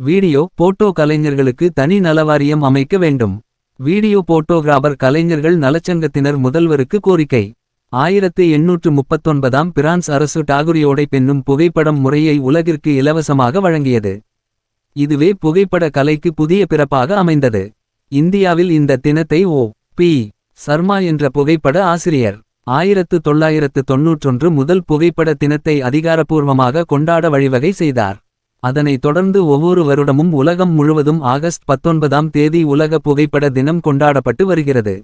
Video photo கலைஞர்களுக்கு தனி நலவாரியம் அமைக்க வேண்டும். வீடியோ போட்டோகிராபர் கலைஞர்கள் நலச்சங்கத்தினர் முதல்வருக்கு கோரிக்கை. ஆயிரத்து எண்ணூற்று முப்பத்தொன்பதாம் பிரான்ஸ் அரசு டாகுரியோடை பெண்ணும் புகைப்படம் முறையை உலகிற்கு இலவசமாக வழங்கியது. இதுவே புகைப்பட கலைக்கு புதிய பிறப்பாக அமைந்தது. இந்தியாவில் இந்த தினத்தை ஓ. பி. சர்மா என்ற புகைப்பட ஆசிரியர் ஆயிரத்து தொள்ளாயிரத்து தொன்னூற்றொன்று முதல் புகைப்பட தினத்தை அதிகாரப்பூர்வமாக கொண்டாட வழிவகை செய்தார். அதனைத் தொடர்ந்து ஒவ்வொரு வருடமும் உலகம் முழுவதும் ஆகஸ்ட் பத்தொன்பதாம் தேதி உலக புகைப்பட தினம் கொண்டாடப்பட்டு வருகிறது.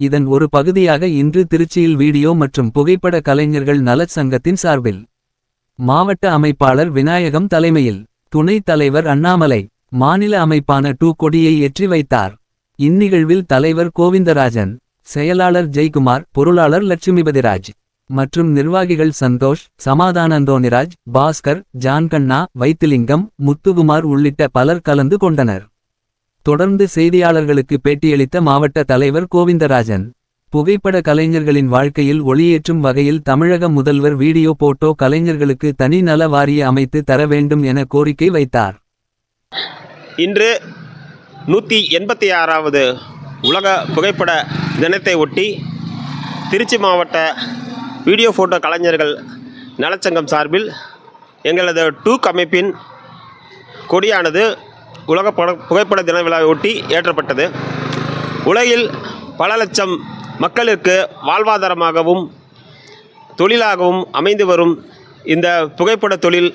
இதன் ஒரு பகுதியாக இன்று திருச்சியில் வீடியோ மற்றும் புகைப்பட கலைஞர்கள் நலச் சங்கத்தின் சார்பில். மாவட்ட அமைப்பாளர் விநாயகம் தலைமையில் துணைத் தலைவர் அண்ணாமலை மாநில அமைப்பான டூ கொடியை ஏற்றி வைத்தார். இந்நிகழ்வில் தலைவர் கோவிந்தராஜன் செயலாளர் ஜெய்குமார் பொருளாளர் லட்சுமிபதிராஜ். மற்றும் நிர்வாகிகள் சந்தோஷ் சமாதானந்தோனிராஜ் பாஸ்கர் ஜான்கண்ணா வைத்திலிங்கம் முத்துகுமார் உள்ளிட்ட பலர் கலந்து கொண்டனர். தொடர்ந்து செய்தியாளர்களுக்கு பேட்டியளித்த மாவட்ட தலைவர் கோவிந்தராஜன் புகைப்பட கலைஞர்களின் வாழ்க்கையில் ஒளியேற்றும் வகையில் தமிழக முதல்வர் வீடியோ போட்டோ கலைஞர்களுக்கு தனி நல வாரிய அமைத்து தர வேண்டும் என கோரிக்கை வைத்தார். இன்று நூற்றி எண்பத்தி ஆறாவது உலக புகைப்பட தினத்தை ஒட்டி திருச்சி மாவட்ட வீடியோ ஃபோட்டோ கலைஞர்கள் நலச்சங்கம் சார்பில் எங்களது டூக் அமைப்பின் கொடியானது உலக பட புகைப்பட தின விழாவை ஒட்டி ஏற்றப்பட்டது. உலகில் பல லட்சம் மக்களுக்கு வாழ்வாதாரமாகவும் தொழிலாகவும் அமைந்து வரும் இந்த புகைப்பட தொழில்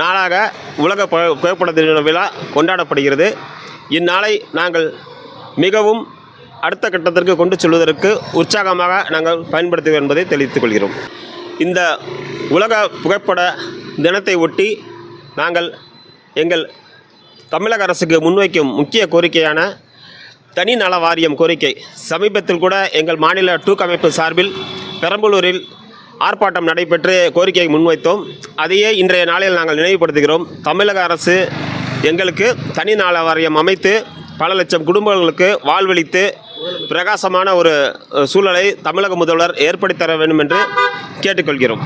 நாளாக உலக புகைப்பட தின விழா கொண்டாடப்படுகிறது. இந்நாளை நாங்கள் மிகவும் அடுத்த கட்டத்திற்கு கொண்டு செல்வதற்கு உற்சாகமாக நாங்கள் பயன்படுத்துவோம் என்பதை தெரிவித்துக் கொள்கிறோம். இந்த உலக புகைப்பட தினத்தை ஒட்டி நாங்கள் எங்கள் தமிழக அரசுக்கு முன்வைக்கும் முக்கிய கோரிக்கையான தனி நல வாரியம் கோரிக்கை. சமீபத்தில் கூட எங்கள் மாநில டூக் அமைப்பு சார்பில் பெரம்பலூரில் ஆர்ப்பாட்டம் நடைபெற்று கோரிக்கையை முன்வைத்தோம். அதையே இன்றைய நாளில் நாங்கள் நினைவுபடுத்துகிறோம். தமிழக அரசு எங்களுக்கு தனி நல வாரியம் அமைத்து பல லட்சம் குடும்பங்களுக்கு வாழ்வளித்து பிரகாசமான ஒரு சூழலை தமிழக முதல்வர் ஏற்படுத்தி தர வேண்டும் என்று கேட்டுக்கொள்கிறோம்.